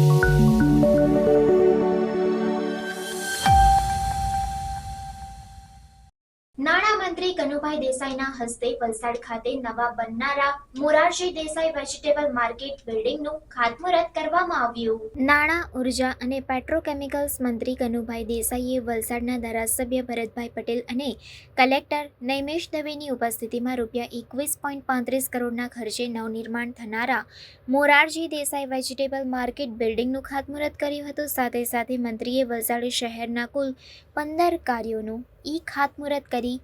Thank you. નાણામંત્રી કનુભાઈ દેસાઈના હસ્તે વલસાડ ખાતે નવા બનનારા મોરારજી દેસાઈ વેજીટેબલ માર્કેટ બિલ્ડિંગનું ખાતમુહૂર્ત કરવામાં આવ્યું. નાણાં, ઊર્જા અને પેટ્રોકેમિકલ્સ મંત્રી કનુભાઈ દેસાઈએ વલસાડના ધારાસભ્ય ભરતભાઈ પટેલ અને કલેક્ટર નૈમેશ દવેની ઉપસ્થિતિમાં રૂપિયા એકવીસ પોઈન્ટ પાંત્રીસ કરોડના ખર્ચે નવનિર્માણ થનારા મોરારજી દેસાઈ વેજીટેબલ માર્કેટ બિલ્ડિંગનું ખાતમુહૂર્ત કર્યું હતું. સાથે સાથે મંત્રીએ વલસાડ શહેરના કુલ પંદર કાર્યોનું ઈ ખાતમુહૂર્ત કરી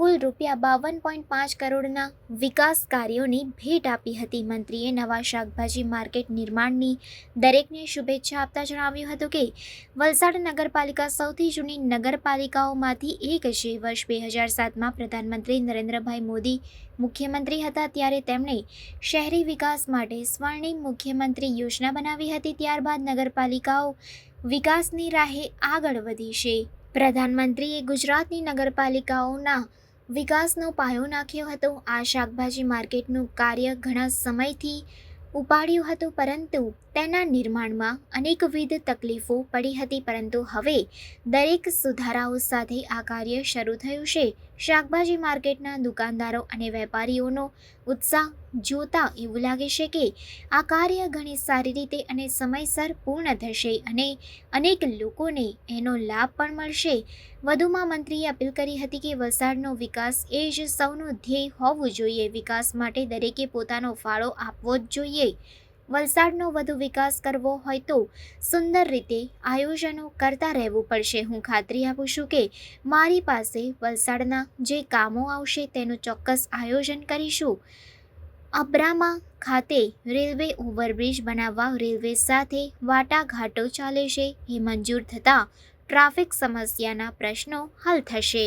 કુલ રૂપિયા બાવન પોઈન્ટ પાંચ કરોડના વિકાસ કાર્યોની ભેટ આપી હતી. મંત્રીએ નવા શાકભાજી માર્કેટ નિર્માણની દરેકને શુભેચ્છા આપતા જણાવ્યું હતું કે, વલસાડ નગરપાલિકા સૌથી જૂની નગરપાલિકાઓમાંથી એક છે. વર્ષ બે હજાર સાતમાં પ્રધાનમંત્રી નરેન્દ્રભાઈ મોદી મુખ્યમંત્રી હતા ત્યારે તેમણે શહેરી વિકાસ માટે સ્વર્ણિમ મુખ્યમંત્રી યોજના બનાવી હતી. ત્યારબાદ નગરપાલિકાઓ વિકાસની રાહે આગળ વધી છે. પ્રધાનમંત્રીએ ગુજરાતની નગરપાલિકાઓના વિકાસનો પાયો નાખ્યો હતો. આ શાકભાજી માર્કેટનું કાર્ય ઘણા સમયથી ઉપાડ્યું હતું, પરંતુ તેના નિર્માણમાં અનેકવિધ તકલીફો પડી હતી, પરંતુ હવે દરેક સુધારાઓ સાથે આ કાર્ય શરૂ થયું છે. શાકભાજી માર્કેટના દુકાનદારો અને વેપારીઓનો ઉત્સાહ જોતા એવું લાગે છે કે આ કાર્ય ઘણી સારી રીતે અને સમયસર પૂર્ણ થશે અને અનેક લોકોને એનો લાભ પણ મળશે. વધુમાં મંત્રીએ અપીલ કરી હતી કે વલસાડનો વિકાસ એ જ સૌનું ધ્યેય હોવું જોઈએ. વિકાસ માટે દરેકે પોતાનો ફાળો આપવો જ જોઈએ. વલસાડનો વધુ વિકાસ કરવો હોય તો સુંદર રીતે આયોજનો કરતા રહેવું પડશે. હું ખાતરી આપું છું કે મારી પાસે વલસાડના જે કામો આવશે તેનું ચોક્કસ આયોજન કરીશું. અબ્રામા ખાતે રેલવે ઓવરબ્રિજ બનાવવા રેલવે સાથે વાટાઘાટો ચાલે છે. એ મંજૂર થતાં ટ્રાફિક સમસ્યાના પ્રશ્નો હલ થશે.